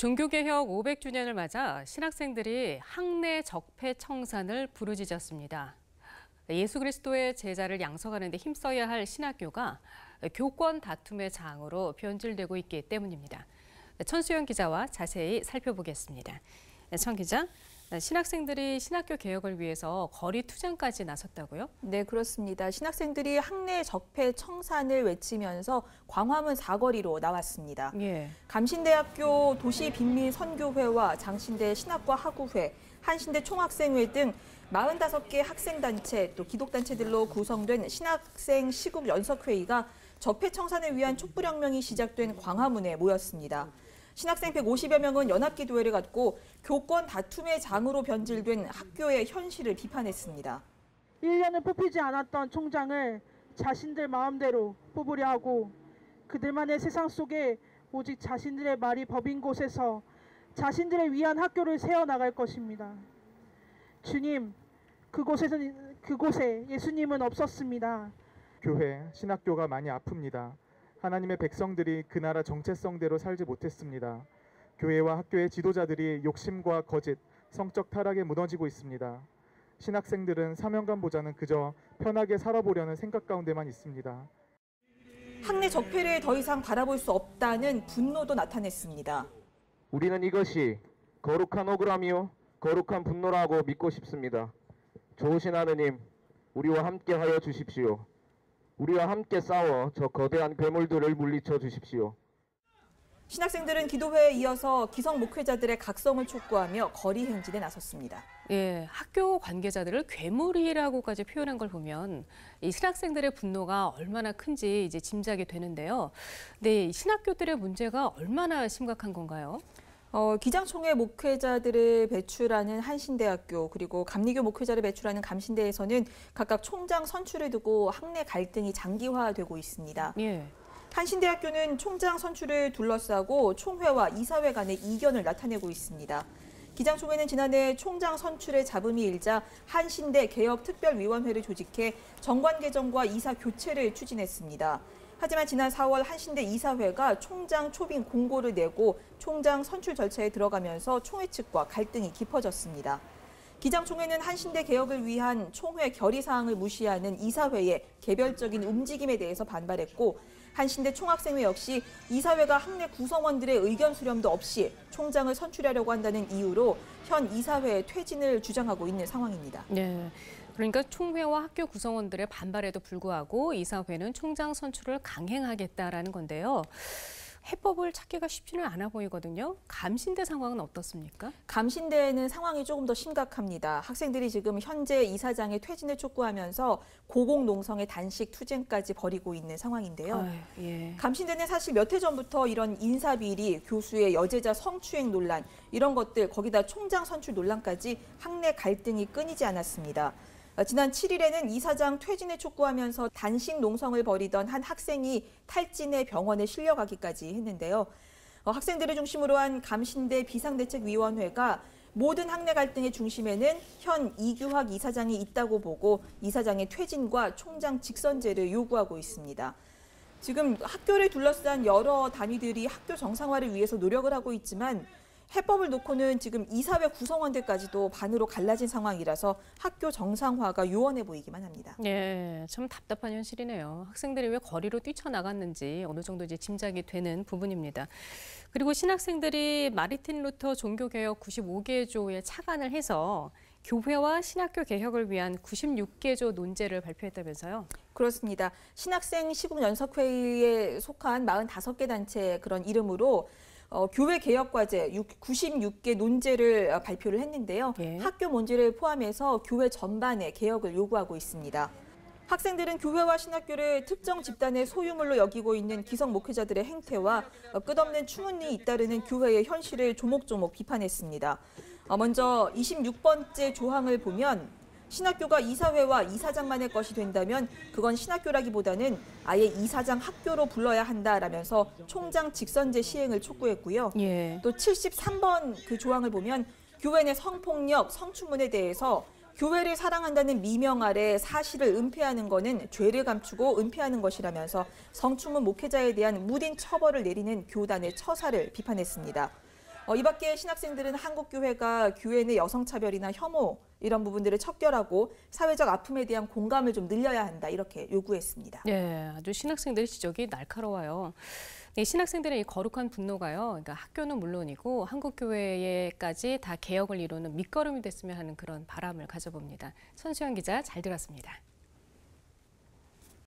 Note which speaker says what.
Speaker 1: 종교개혁 500주년을 맞아 신학생들이 학내 적폐 청산을 부르짖었습니다. 예수 그리스도의 제자를 양성하는 데 힘써야 할 신학교가 교권 다툼의 장으로 변질되고 있기 때문입니다. 천수영 기자와 자세히 살펴보겠습니다. 천 기자, 신학생들이 신학교 개혁을 위해서 거리 투쟁까지 나섰다고요?
Speaker 2: 네, 그렇습니다. 신학생들이 학내 적폐 청산을 외치면서 광화문 사거리로 나왔습니다. 예. 감신대학교 도시빈민선교회와 장신대 신학과 학우회, 한신대 총학생회 등 45개 학생단체 또 기독단체들로 구성된 신학생 시국 연석회의가 적폐 청산을 위한 촛불혁명이 시작된 광화문에 모였습니다. 신학생 150여 명은 연합기도회를 갖고 교권 다툼의 장으로 변질된 학교의 현실을 비판했습니다.
Speaker 3: 1년을 뽑히지 않았던 총장을 자신들 마음대로 뽑으려 하고 그들만의 세상 속에 오직 자신들의 말이 법인 곳에서 자신들을 위한 학교를 세워나갈 것입니다. 주님, 그곳에는 그곳에 예수님은 없었습니다.
Speaker 4: 교회, 신학교가 많이 아픕니다. 하나님의 백성들이 그 나라 정체성대로 살지 못했습니다. 교회와 학교의 지도자들이 욕심과 거짓, 성적 타락에 무너지고 있습니다. 신학생들은 사명감보다는 그저 편하게 살아보려는 생각 가운데만 있습니다.
Speaker 2: 학내 적폐를 더 이상 바라볼 수 없다는 분노도 나타냈습니다.
Speaker 5: 우리는 이것이 거룩한 억울함이요 거룩한 분노라고 믿고 싶습니다. 좋으신 하느님, 우리와 함께 하여 주십시오. 우리와 함께 싸워 저 거대한 괴물들을 물리쳐 주십시오.
Speaker 2: 신학생들은 기도회에 이어서 기성 목회자들의 각성을 촉구하며 거리 행진에 나섰습니다.
Speaker 1: 예, 학교 관계자들을 괴물이라고까지 표현한 걸 보면 이 신학생들의 분노가 얼마나 큰지 이제 짐작이 되는데요. 네, 신학교들의 문제가 얼마나 심각한 건가요?
Speaker 2: 어, 기장총회 목회자들을 배출하는 한신대학교 그리고 감리교 목회자를 배출하는 감신대에서는 각각 총장 선출을 두고 학내 갈등이 장기화되고 있습니다. 예. 한신대학교는 총장 선출을 둘러싸고 총회와 이사회 간의 이견을 나타내고 있습니다. 기장총회는 지난해 총장 선출의 잡음이 일자 한신대 개혁특별위원회를 조직해 정관 개정과 이사 교체를 추진했습니다. 하지만 지난 4월 한신대 이사회가 총장 초빙 공고를 내고 총장 선출 절차에 들어가면서 총회 측과 갈등이 깊어졌습니다. 기장총회는 한신대 개혁을 위한 총회 결의 사항을 무시하는 이사회의 개별적인 움직임에 대해서 반발했고 한신대 총학생회 역시 이사회가 학내 구성원들의 의견 수렴도 없이 총장을 선출하려고 한다는 이유로 현 이사회의 퇴진을 주장하고 있는 상황입니다.
Speaker 1: 네. 그러니까 총회와 학교 구성원들의 반발에도 불구하고 이사회는 총장 선출을 강행하겠다라는 건데요. 해법을 찾기가 쉽지는 않아 보이거든요. 감신대 상황은 어떻습니까?
Speaker 2: 감신대는 상황이 조금 더 심각합니다. 학생들이 지금 현재 이사장의 퇴진을 촉구하면서 고공농성의 단식 투쟁까지 벌이고 있는 상황인데요. 아유, 예. 감신대는 사실 몇 해 전부터 이런 인사 비리, 교수의 여제자 성추행 논란 이런 것들 거기다 총장 선출 논란까지 학내 갈등이 끊이지 않았습니다. 어, 지난 7일에는 이사장 퇴진을 촉구하면서 단식 농성을 벌이던 한 학생이 탈진해 병원에 실려가기까지 했는데요. 어, 학생들을 중심으로 한 감신대 비상대책위원회가 모든 학내 갈등의 중심에는 현 이규학 이사장이 있다고 보고 이사장의 퇴진과 총장 직선제를 요구하고 있습니다. 지금 학교를 둘러싼 여러 단위들이 학교 정상화를 위해서 노력을 하고 있지만 해법을 놓고는 지금 이사회 구성원들까지도 반으로 갈라진 상황이라서 학교 정상화가 요원해 보이기만 합니다.
Speaker 1: 네, 참 답답한 현실이네요. 학생들이 왜 거리로 뛰쳐나갔는지 어느 정도 이제 짐작이 되는 부분입니다. 그리고 신학생들이 마르틴 루터 종교개혁 95개 조에 착안을 해서 교회와 신학교 개혁을 위한 96개 조 논제를 발표했다면서요?
Speaker 2: 그렇습니다. 신학생 시국연석회의에 속한 45개 단체 그런 이름으로 어, 교회 개혁 과제 96개 논제를 어, 발표를 했는데요. 예. 학교 문제를 포함해서 교회 전반의 개혁을 요구하고 있습니다. 학생들은 교회와 신학교를 특정 집단의 소유물로 여기고 있는 기성 목회자들의 행태와 어, 끝없는 추문이 잇따르는 교회의 현실을 조목조목 비판했습니다. 어, 먼저 26번째 조항을 보면 신학교가 이사회와 이사장만의 것이 된다면 그건 신학교라기보다는 아예 이사장 학교로 불러야 한다라면서 총장 직선제 시행을 촉구했고요. 예. 또 73번 그 조항을 보면 교회 내 성폭력, 성추문에 대해서 교회를 사랑한다는 미명 아래 사실을 은폐하는 것은 죄를 감추고 은폐하는 것이라면서 성추문 목회자에 대한 무딘 처벌을 내리는 교단의 처사를 비판했습니다. 어, 이 밖에 신학생들은 한국교회가 교회 내 여성차별이나 혐오 이런 부분들을 척결하고 사회적 아픔에 대한 공감을 좀 늘려야 한다 이렇게 요구했습니다.
Speaker 1: 네, 아주 신학생들의 지적이 날카로워요. 네, 신학생들의 이 거룩한 분노가요. 그러니까 학교는 물론이고 한국 교회에까지 다 개혁을 이루는 밑거름이 됐으면 하는 그런 바람을 가져봅니다. 손수영 기자 잘 들었습니다.